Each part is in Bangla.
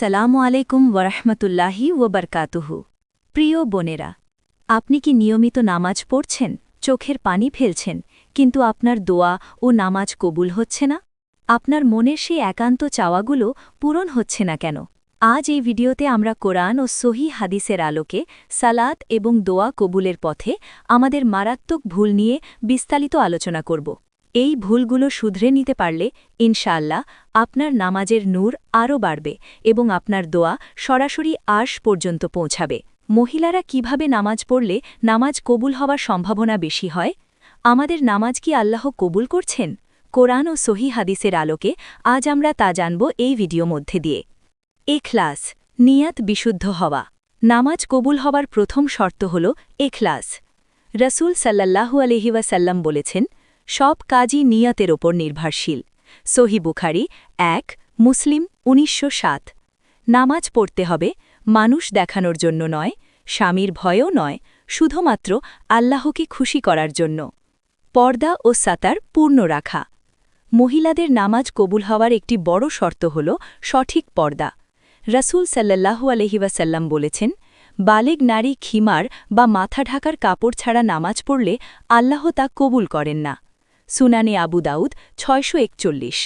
সালামু আলাইকুম ওরহমতুল্লাহি ওবরকাতুহু প্রিয় বোনেরা, আপনি কি নিয়মিত নামাজ পড়ছেন? চোখের পানি ফেলছেন, কিন্তু আপনার দোয়া ও নামাজ কবুল হচ্ছে না? আপনার মনের সেই একান্ত চাওয়াগুলো পূরণ হচ্ছে না কেন? আজ এই ভিডিওতে আমরা কোরআন ও সহি হাদিসের আলোকে সালাত এবং দোয়া কবুলের পথে আমাদের মারাত্মক ভুল নিয়ে বিস্তারিত আলোচনা করব। এই ভুলগুলো শুধরে নিতে পারলে, ইনশাআল্লাহ, আপনার নামাজের নূর আরও বাড়বে এবং আপনার দোয়া সরাসরি আশ পর্যন্ত পৌঁছাবে। মহিলারা কীভাবে নামাজ পড়লে নামাজ কবুল হওয়ার সম্ভাবনা বেশি হয়? আমাদের নামাজ কি আল্লাহ কবুল করছেন? কোরআন ও সহি হাদিসের আলোকে আজ আমরা তা জানব এই ভিডিও মধ্যে দিয়ে। এখলাস, নিয়াত বিশুদ্ধ হওয়া। নামাজ কবুল হওয়ার প্রথম শর্ত হল এখলাস। রসুল সাল্লাল্লাহু আলহিওয়াসাল্লাম বলেছেন সব কাজই নিয়তের ওপর নির্ভরশীল। সহি বুখারি এক, মুসলিম উনিশশো সাত। নামাজ পড়তে হবে মানুষ দেখানোর জন্য নয়, স্বামীর ভয়ও নয়, শুধুমাত্র আল্লাহকে খুশি করার জন্য। পর্দা ও সাতার পূর্ণ রাখা। মহিলাদের নামাজ কবুল হওয়ার একটি বড় শর্ত হল সঠিক পর্দা। রসুল সাল্লাল্লাহু আলহিবাসাল্লাম বলেছেন, বালেগ নারী খিমার বা মাথা ঢাকার কাপড় ছাড়া নামাজ পড়লে আল্লাহ তা কবুল করেন না। সুনানে আবু দাউদ ছয়শো একচল্লিশ।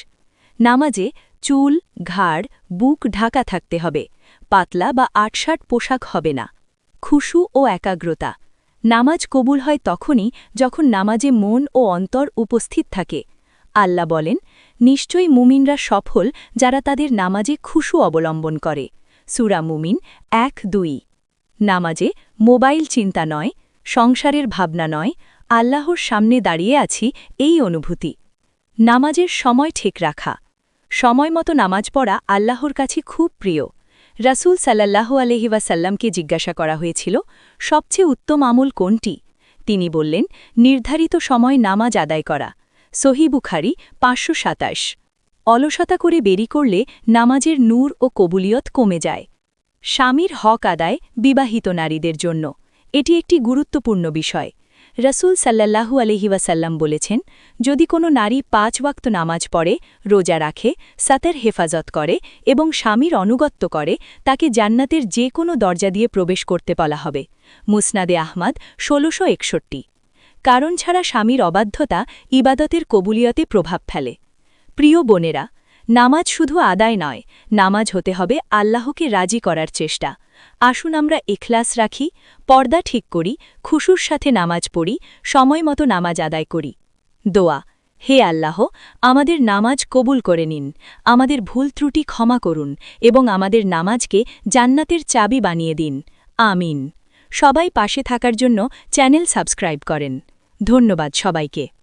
নামাজে চুল, ঘাড়, বুক ঢাকা থাকতে হবে, পাতলা বা আটষাট পোশাক হবে না। খুশু ও একাগ্রতা। নামাজ কবুল হয় তখনই যখন নামাজে মন ও অন্তর উপস্থিত থাকে। আল্লাহ বলেন, নিশ্চয়ই মুমিনরা সফল যারা তাদের নামাজে খুশু অবলম্বন করে। সুরা মুমিন এক দুই। নামাজে মোবাইল চিন্তা নয়, সংসারের ভাবনা নয় আল্লাহর সামনে দাঁড়িয়ে আছি এই অনুভূতি। নামাজের সময় ঠিক রাখা। সময় মতো নামাজ পড়া আল্লাহর কাছে খুব প্রিয়। রাসুল সাল্লাহ আলহিবাসাল্লামকে জিজ্ঞাসা করা হয়েছিল, সবচেয়ে উত্তম আমল কোনটি? তিনি বললেন, নির্ধারিত সময় নামাজ আদায় করা। সহি বুখারি পাঁচশো সাতাশ। অলসতা করে বেরি করলে নামাজের নূর ও কবুলিয়ত কমে যায়। স্বামীর হক আদায় বিবাহিত নারীদের জন্য। এটি একটি গুরুত্বপূর্ণ বিষয়। রসুল সাল্লাল্লাহু আলহিবাসাল্লাম বলেছেন, যদি কোনো নারী পাঁচ ওয়াক্ত নামাজ পড়ে, রোজা রাখে, সাতের হেফাজত করে এবং স্বামীর অনুগত্য করে, তাকে জান্নাতের যে কোনো দরজা দিয়ে প্রবেশ করতে বলা হবে। মুসনাদে আহমাদ, ষোলোশো একষট্টি। কারণ ছাড়া স্বামীর অবাধ্যতা ইবাদতের কবুলিয়তে প্রভাব ফেলে। প্রিয় বোনেরা, নামাজ শুধু আদায় নয়, নামাজ হতে হবে আল্লাহকে রাজি করার চেষ্টা। আসুন আমরা এখলাস রাখি, পর্দা ঠিক করি, খুশুর সাথে নামাজ পড়ি, সময় মতো নামাজ আদায় করি। দোয়া, হে আল্লাহ, আমাদের নামাজ কবুল করে নিন, আমাদের ভুল ত্রুটি ক্ষমা করুন এবং আমাদের নামাজকে জান্নাতের চাবি বানিয়ে দিন। আমিন। সবাই পাশে থাকার জন্য চ্যানেল সাবস্ক্রাইব করেন। ধন্যবাদ সবাইকে।